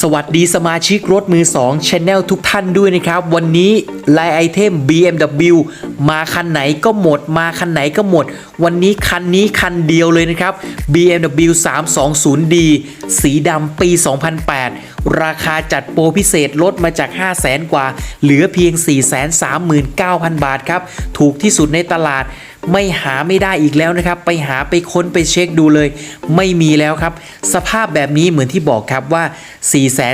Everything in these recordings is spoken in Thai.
สวัสดีสมาชิกรถมือ2 Channel ทุกท่านด้วยนะครับ วันนี้ลายไอเทม BMW มาคันไหนก็หมด มาคันไหนก็หมด วันนี้คันนี้คันเดียวเลยนะครับ BMW 320D สีดำปี 2008 ราคาจัดโปรพิเศษลดมาจาก 5 0 0แสนกว่า เหลือเพียง 439,000 บาทครับ ถูกที่สุดในตลาด ไม่หาไม่ได้อีกแล้วนะครับ ไปหาไปค้นไปเช็คดูเลย ไม่มีแล้วครับ สภาพแบบนี้เหมือนที่บอกครับว่า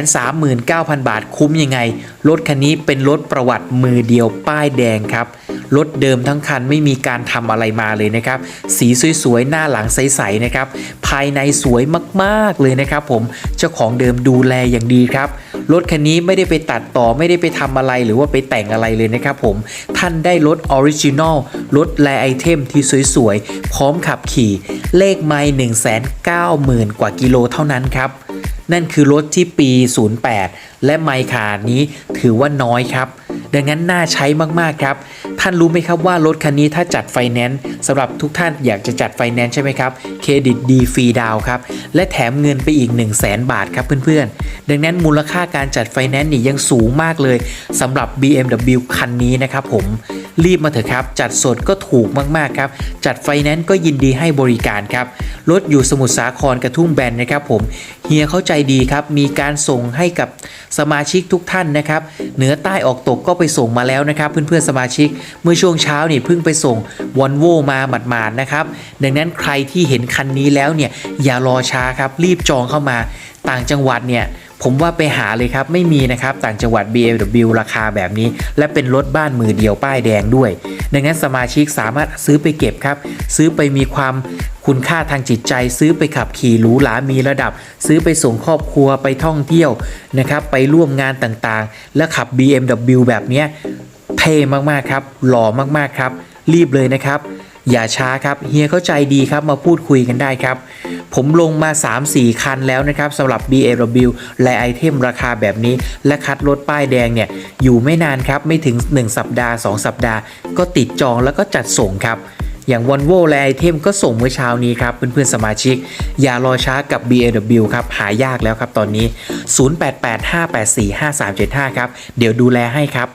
439,000 บาทคุ้มยังไง รถคันนี้เป็นรถประวัติมือเดียวป้ายแดงครับ รถเดิมทั้งคันไม่มีการทำอะไรมาเลยนะครับ สีสวยๆ หน้าหลังใสๆนะครับ ภายในสวยมากๆเลยนะครับผม เจ้าของเดิมดูแลอย่างดีครับ รถคันนี้ไม่ได้ไปตัดต่อไม่ได้ไปทำอะไรหรือว่าไปแต่งอะไรเลยนะครับผม ท่านได้รถออริจินอลรถแลไอเทมที่สวยๆ พร้อมขับขี่ เลขไม่1 9 0 0 0 0 กว่ากิโลเท่านั้นครับนั่นคือรถที่ปี 08 และไมค์ขานี้ถือว่าน้อยครับ ดังนั้นน่าใช้มาก ๆ ครับ ท่านรู้ไหมครับว่ารถคันนี้ถ้าจัดไฟแนนซ์สำหรับทุกท่านอยากจะจัดไฟแนนซ์ใช่ไหมครับเครดิตดีฟรีดาวครับและแถมเงินไปอีก 1 0 0 0 0แบาทครับเพื่อนๆ ดังนั้นมูลค่าการจัดไฟแนนซ์นี่ยังสูงมากเลยสำหรับ BMW คันนี้นะครับผม รีบมาเถอะครับ จัดสดก็ถูกมากๆครับจัดไฟแนนซ์ก็ยินดีให้บริการครับรถอยู่สมุทรสาครกระทุ่มแบนนะครับผมเฮียเข้าใจดีครับมีการส่งให้กับสมาชิกทุกท่านนะครับเหนือใต้ออกตกก็ไปส่งมาแล้วนะครับเพื่อนๆสมาชิกเมื่อช่วงเช้านี่เพิ่งไปส่งวอนโวมาหมาดๆนะครับดังนั้นใครที่เห็นคันนี้แล้วเนี่ยอย่ารอช้าครับรีบจองเข้ามาต่างจังหวัดเนี่ย ผมว่าไปหาเลยครับไม่มีนะครับต่างจังหวัด BMW ราคาแบบนี้ และเป็นรถบ้านมือเดียวป้ายแดงด้วย ดังนั้นสมาชิกสามารถซื้อไปเก็บครับ ซื้อไปมีความคุณค่าทางจิตใจ ซื้อไปขับขี่หรูหรามีระดับ ซื้อไปส่งครอบครัวไปท่องเที่ยวนะครับไปร่วมงานต่างๆ และขับ BMW แบบนี้เท่มากๆครับหล่อมากๆครับ รีบเลยนะครับ อย่าช้าครับเฮียเข้าใจดีครับมาพูดคุยกันได้ครับ ผมลงมา 3-4 คันแล้วนะครับสำหรับ BMW และไอเทมราคาแบบนี้ และคัดรถป้ายแดงเนี่ย อยู่ไม่นานครับไม่ถึง 1 สัปดาห์ 2 สัปดาห์ ก็ติดจองแล้วก็จัดส่งครับอย่าง v o l v o และไอเทมก็ส่งเมื่อเช้านี้ครับ เพื่อนๆ สมาชิก อย่ารอช้ากับ BMW ครับ หายากแล้วครับตอนนี้ 0885845375 ครับ เดี๋ยวดูแลให้ครับ